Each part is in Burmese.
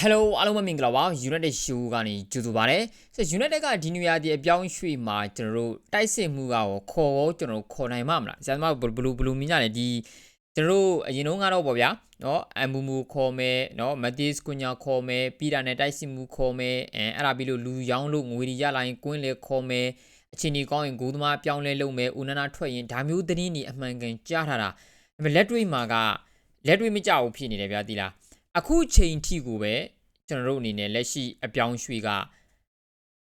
Hello အားလုံးပဲမင်္ဂလာပါ United Show ကနေကြိုဆိုပါရစေ United ကဒီနေရာဒီအပြောင်းရွှေ့မှာကျွန်တော်တို့တိုက်စစ်မှုကရောခေါ်ရောကျွန်တော်တို့ခေါ်နိုင်မှာမလားဆရာသမားဘလူးဘလူးမင်းကြလေဒီကျွန်တော်တို့အရင်တုန်းကတော့ပေါ့ဗျာနော်အမ်မူမူခေါ်မယ်နော်မတ်တစ်ကွန်ညာခေါ်မယ်ပြီးတာနဲ့တိုက်စစ်မှုခေါ်မယ်အဲအဲ့ဒါပြီးလို့လူရောင်းလို့ငွေရလာရင်ကွင်းလေခေါ်မယ်အချင်းဒီကောင်းရင်ဂိုးသမားပြောင်းလဲလုပ်မယ်ဦးနနာထွက်ရင်ဒါမျိုးသတင်းတွေအမှန်ကန်ကြားထားတာလက်တွေ့မှာကလက်တွေ့မကြဘူးဖြစ်နေတယ်ဗျာဒီလား အခုချိန်ထိကိုပဲကျွန်တော်တို့အနေနဲ့လက်ရှိအပြောင်းရွှေ့က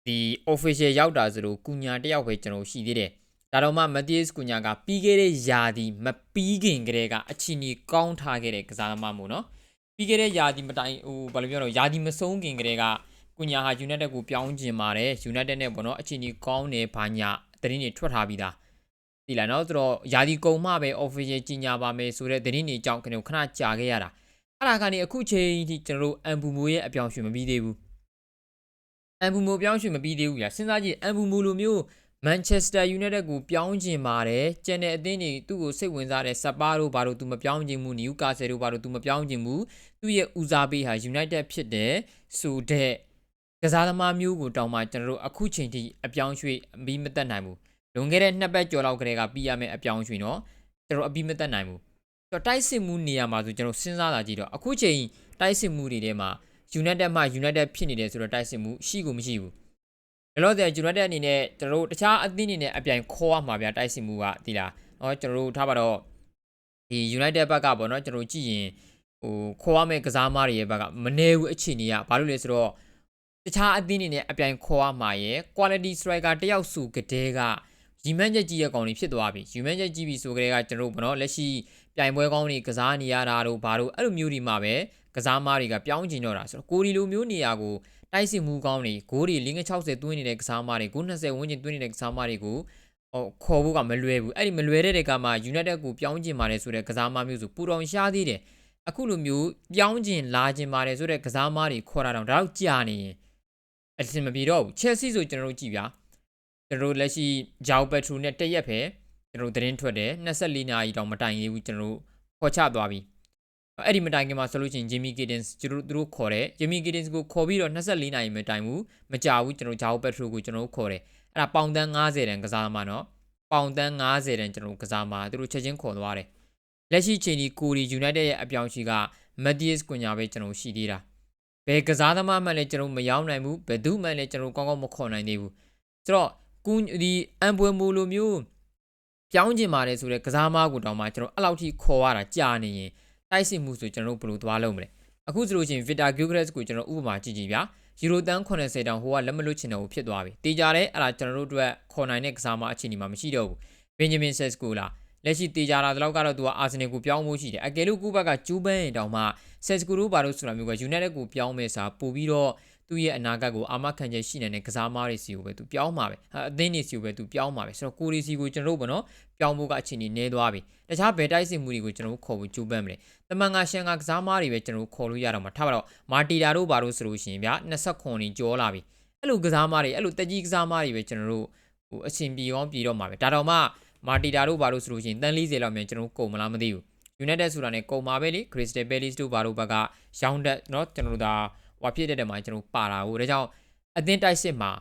ဒီ official ရောက်တာဆိုလို့ကုညာတယောက်ပဲကျွန်တော်ရှိသေးတယ်ဒါတော့မှ Matthias ကုညာကပြီးခဲ့တဲ့ယာဒီမပြီးခင်ကတည်းကအချင်းကြီးကောင်းထားခဲ့တဲ့ကစားသမားမို့နော်ပြီးခဲ့တဲ့ယာဒီမတိုင်ဟိုဘာလို့ပြောတော့ယာဒီမဆုံးခင်ကတည်းကကုညာဟာ United ကိုပြောင်းကျင်ပါတယ် United နဲ့ပေါ့နော်အချင်းကြီးကောင်းတယ်ဘာညာသတင်းတွေထွက်ထားပြီးသားဒီလားနော်ဆိုတော့ယာဒီကုံမှပဲ official ကြီးညာပါမယ်ဆိုတဲ့သတင်းတွေအကြောင်းကျွန်တော်ခဏကြာခဲ့ရတာ အဲ့ဒါကနေအခုချိန်ထိကျွန်တော်တို့အမ်ဘူမိုရဲ့အပြောင်းရွှေ့မပြီးသေးဘူးအမ်ဘူမိုပြောင်းရွှေ့မပြီးသေးဘူးညာစဉ်းစားကြည့်အမ်ဘူမိုလိုမျိုးမန်ချက်စတာယူနိုက်တက်ကိုပြောင်းကျင်ပါတယ်ကျန်တဲ့အသင်းတွေသူ့ကိုစိတ်ဝင်စားတဲ့စပါတို့ဘာလို့သူမပြောင်းကျင်ဘူးနယူကာဆယ်တို့ဘာလို့သူမပြောင်းကျင်ဘူးသူ့ရဲ့ဦးစားပေးဟာယူနိုက်တက်ဖြစ်တယ်ဆိုတဲ့ကစားသမားမျိုးကိုတောင်းမှကျွန်တော်တို့အခုချိန်ထိအပြောင်းရွှေ့အပြီးမတက်နိုင်ဘူးလွန်ခဲ့တဲ့နှစ်ပတ်ကျော်လောက်ကတည်းကပြီးရမယ့်အပြောင်းရွှေ့နော်ကျွန်တော်အပြီးမတက်နိုင်ဘူး တော့တိုက်စစ်မှုနေရာမှာဆိုကျွန်တော်စဉ်းစားတာကြည့်တော့အခုချိန်တိုက်စစ်မှုတွေထဲမှာ United မှ United ဖြစ်နေတယ်ဆိုတော့တိုက်စစ်မှုရှိကိုမရှိဘူး။လောလောဆယ် United အနေနဲ့ကျွန်တော်တို့တခြားအသင်းတွေနဲ့အပြိုင်ခေါ်ရမှာဗျာတိုက်စစ်မှုကဒီလား။ဟောကျွန်တော်တို့ထားပါတော့ဒီ United ဘက်ကပေါ့နော်ကျွန်တော်တို့ကြည့်ရင်ဟိုခေါ်ရမယ့်ကစားသမားတွေရဲ့ဘက်ကမနေဘူးအခြေအနေကဘာလို့လဲဆိုတော့တခြားအသင်းတွေနဲ့အပြိုင်ခေါ်ရမှာရယ် quality striker တယောက်စုကတည်းက ရီမန်ချက်ကြီးရဲ့ကောင်တွေဖြစ်သွားပြီရီမန်ချက်ကြီးပြီဆိုကြတဲ့ကကျွန်တော်တို့ဘောနော်လက်ရှိပြိုင်ပွဲကောင်းတွေကစားနေရတာတို့ဘာတို့အဲ့လိုမျိုးတွေမှာပဲကစားမားတွေကပြောင်းကျင်တော့တာဆိုတော့ကိုရီလိုမျိုးနေရာကိုတိုက်စစ်မှုကောင်းတွေဂိုးတွေ60သွင်းနေတဲ့ကစားမားတွေဂိုး20ဝန်းကျင်သွင်းနေတဲ့ကစားမားတွေကိုဟိုခေါ်ဖို့ကမလွယ်ဘူးအဲ့ဒီမလွယ်တဲ့တွေကမှ United ကိုပြောင်းကျင်ပါတယ်ဆိုတဲ့ကစားမားမျိုးဆိုပူတော်ရှားသေးတယ်အခုလိုမျိုးပြောင်းကျင်လာကျင်ပါတယ်ဆိုတဲ့ကစားမားတွေခေါ်တာတော့ဒါတော့ကြာနေရင်အဆင်မပြေတော့ဘူး Chelsea ဆိုကျွန်တော်တို့ကြည့်ဗျာ ကျွန်တော်တို့လက်ရှိဂျောက်ပက်ထရူနဲ့တရက်ပဲကျွန်တော်သတင်းထွက်တယ်24နာရီတောင်မတိုင်သေးဘူးကျွန်တော်တို့ခေါ်ချသွားပြီအဲ့ဒီမတိုင်ခင်မှာဆိုလို့ချင်းဂျီမီကီဒင်စ်ကျွန်တော်တို့ခေါ်တယ်ဂျီမီကီဒင်စ်ကိုခေါ်ပြီးတော့24နာရီမတိုင်ဘူးမကြဘူးကျွန်တော်ဂျောက်ပက်ထရူကိုကျွန်တော်တို့ခေါ်တယ်အဲ့ဒါပေါင်တန်း90တန်ကစားမှာနော်ပေါင်တန်း90တန်ကျွန်တော်ကစားမှာသူတို့ချက်ချင်းခေါ်သွားတယ်လက်ရှိချိန်ဒီကိုရီယူနိုက်တက်ရဲ့အပြောင်းရှိကမက်ဒီယစ်ကွန်ညာပဲကျွန်တော်ရှိသေးတာဘယ်ကစားသမားမှလည်းကျွန်တော်မရောက်နိုင်ဘူးဘယ်သူမှလည်းကျွန်တော်ကောင်းကောင်းမခေါ်နိုင်သေးဘူးဆိုတော့ ကူဒီအမ်ပွေမူလိုမျိုးပြောင်းကျင်ပါတယ်ဆိုတဲ့ကစားမားကိုတောင်မှကျွန်တော်အဲ့လောက်ထိခေါ်ရတာကြာနေရင်တိုက်စစ်မှုဆိုကျွန်တော်ဘယ်လိုသွားလုပ်မလဲအခုဆိုလို့ရှိရင် Victor Gyokeres ကိုကျွန်တော်ဥပမာကြည့်ကြည့်ဗျာယူရိုတန်း80တောင်ဟိုကလက်မလွတ်ချင်တော့ဘူးဖြစ်သွားပြီတေးကြတယ်အဲ့ဒါကျွန်တော်တို့အတွက်ခေါ်နိုင်တဲ့ကစားမအခြေအနေမှာမရှိတော့ဘူး Benjamin Sesko လားလက်ရှိတေးကြတာတော့ကတော့သူကအာဆင်နယ်ကိုပြောင်းမှုရှိတယ်အကယ်လို့ကူဘက်ကကျူးပန်းရင်တောင်မှ Sesko တို့ဘာလို့ဆိုတာမျိုးက United ကိုပြောင်းမဲ့စာပို့ပြီးတော့ သူ့ရဲ့အနာဂတ်ကိုအာမခံချက်ရှိနေတဲ့ကစားမားတွေစီကိုပဲသူပြောင်းမှာပဲအသင်းတွေစီကိုပဲသူပြောင်းမှာပဲဆိုတော့ကိုရီစီကိုကျွန်တော်တို့ဗောနော်ပြောင်းဖို့ကအခြေအနေနည်းသွားပြီတခြားဘယ်တိုက်စစ်မှုတွေကိုကျွန်တော်တို့ခေါ်ဖို့ကြိုးပမ်းမလဲတမန်ကရှန်ကကစားမားတွေပဲကျွန်တော်တို့ခေါ်လို့ရတော့မှာထားပါတော့မာတီတာတို့ဘာလို့ဆိုလို့ရှိရင်ဗျာ29နေကျော်လာပြီအဲ့လိုကစားမားတွေအဲ့လိုတက်ကြီးကစားမားတွေပဲကျွန်တော်တို့ဟိုအချင်းပြေကောင်းပြေတော့မှာပဲဒါတော့မှမာတီတာတို့ဘာလို့ဆိုလို့ရှိရင်တန်40လောက်မြန်ကျွန်တော်တို့ကုန်မလားမသိဘူး United ဆိုတာ ਨੇ ကုန်ပါပဲလေ Crystal Palace တို့ဘာလို့ဘက်ကရောင်းတက်เนาะကျွန်တော်တို့ဒါ ဟွာဖြစ်တဲ့တဲမှာကျွန်တော်ပါတာကိုဒါကြောင့်အသင်းတိုက်စစ်မှာ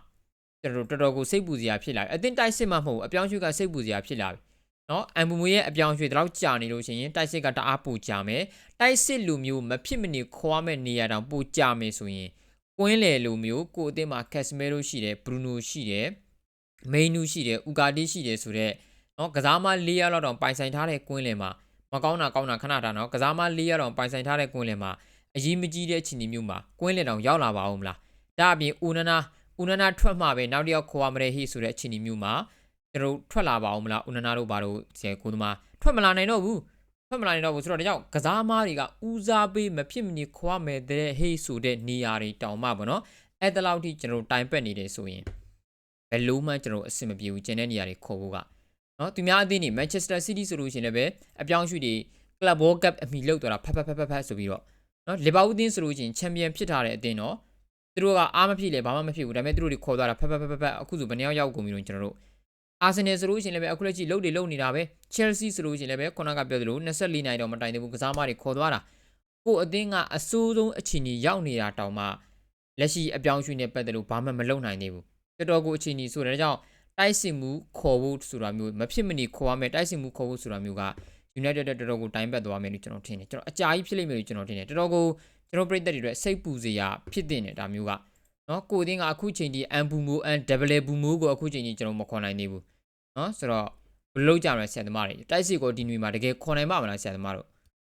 ကျွန်တော်တို့တော်တော်ကိုစိတ်ပူစရာဖြစ်လာပြီအသင်းတိုက်စစ်မှာမဟုတ်ဘူးအပြောင်းရွှေ့ကစိတ်ပူစရာဖြစ်လာပြီနော်အမ်ဘူမူရဲ့အပြောင်းရွှေ့တော့ကြာနေလို့ရှိရင်တိုက်စစ်ကတအားပူကြမယ်တိုက်စစ်လူမျိုးမဖြစ်မနေခွာမဲ့နေရတောင်ပူကြမယ်ဆိုရင်ကွင်းလေလူမျိုးကိုအသင်းမှာကက်စမဲရိုရှိတယ်ဘရူနိုရှိတယ်မိန်နူရှိတယ်ဥကာတီရှိတယ်ဆိုတော့နော်ကစားမ၄ရက်လောက်တောင်ပိုင်ဆိုင်ထားတဲ့ကွင်းလေမှာမကောင်းတာကောင်းတာခဏတာနော်ကစားမ၄ရက်တောင်ပိုင်ဆိုင်ထားတဲ့ကွင်းလေမှာ အရေးမကြီးတဲ့အခြေအနေမျိုးမှာကွင်းလင်တောင်ရောက်လာပါဦးမလားဒါအပြင်ဦးနနာဦးနနာထွက်မှပဲနောက်တစ်ယောက်ခေါ်ရမလဲဟိဆိုတဲ့အခြေအနေမျိုးမှာကျွန်တော်ထွက်လာပါဦးမလားဦးနနာတို့ဘာလို့ဆရာကိုသမားထွက်မလာနိုင်တော့ဘူးထွက်မလာနိုင်တော့ဘူးဆိုတော့ဒါကြောင့်ကစားမားတွေကဦးစားပေးမဖြစ်မနေခေါ်ရမယ်တဲ့ဟိဆိုတဲ့နေရာတွေတောင်မှပေါ့နော်အဲ့တလောက်ထိကျွန်တော်တိုင်ပက်နေတယ်ဆိုရင်ဘယ်လို့မှကျွန်တော်အဆင်မပြေဘူးကျန်တဲ့နေရာတွေခေါ်ဖို့ကနော်သူများအသင်းနေ Manchester City ဆိုလို့ရှိရင်လည်းအပြောင်းရွှေ့တွေ Club World Cup အမိလောက်တော့ဖတ်ဖတ်ဖတ်ဖတ်ဖတ်ဆိုပြီးတော့ နော်လီဗာပူးအသင်းဆိုလို့ရှိရင်ချန်ပီယံဖြစ်ထားတဲ့အသင်းတော့သူတို့ကအားမဖြစ်လေဘာမှမဖြစ်ဘူးဒါပေမဲ့သူတို့တွေခေါ်သွားတာဖက်ဖက်ဖက်ဖက်အခုဆိုဘယ်နှယောက်ရောက်ကုန်ပြီလို့ကျွန်တော်တို့အာဆင်နယ်ဆိုလို့ရှိရင်လည်းအခုလက်ရှိလုံတွေလုံနေတာပဲချယ်ဆီဆိုလို့ရှိရင်လည်းခုနကပြောသလို24နိုင်တော့မတိုင်သေးဘူးကစားမတွေခေါ်သွားတာကိုအသင်းကအဆိုးဆုံးအခြေအနေရောက်နေတာတောင်မှလက်ရှိအပြောင်းအရွှေ့နဲ့ပတ်သက်လို့ဘာမှမလုပ်နိုင်သေးဘူးတော်တော်ကိုအခြေအနေဆိုတဲ့ဒါကြောင့်တိုက်စစ်မှုခေါ်ဖို့ဆိုတာမျိုးမဖြစ်မနေခေါ်ရမယ်တိုက်စစ်မှုခေါ်ဖို့ဆိုတာမျိုးက United တက်တော်တော်ကိုတိုင်းပတ်သွားမယ်လို့ကျွန်တော်ထင်တယ်ကျွန်တော်အကြာကြီးဖြစ်လိမ့်မယ်လို့ကျွန်တော်ထင်တယ်တော်တော်ကိုကျွန်တော်ပြည်သက်တွေအတွက်စိတ်ပူစရာဖြစ်တင်တယ်ဒါမျိုးကနော်ကိုအသင်းကအခုချိန်ကြီးအန်ဘူမိုအန်ဒဘလဘူမိုကိုအခုချိန်ကြီးကျွန်တော်မခေါ်နိုင်သေးဘူးနော်ဆိုတော့ဘယ်လိုလုပ်ကြမလဲဆရာသမားတွေတိုက်စစ်ကိုဒီနွေမှာတကယ်ခေါ်နိုင်ပါမလားဆရာသမားတို့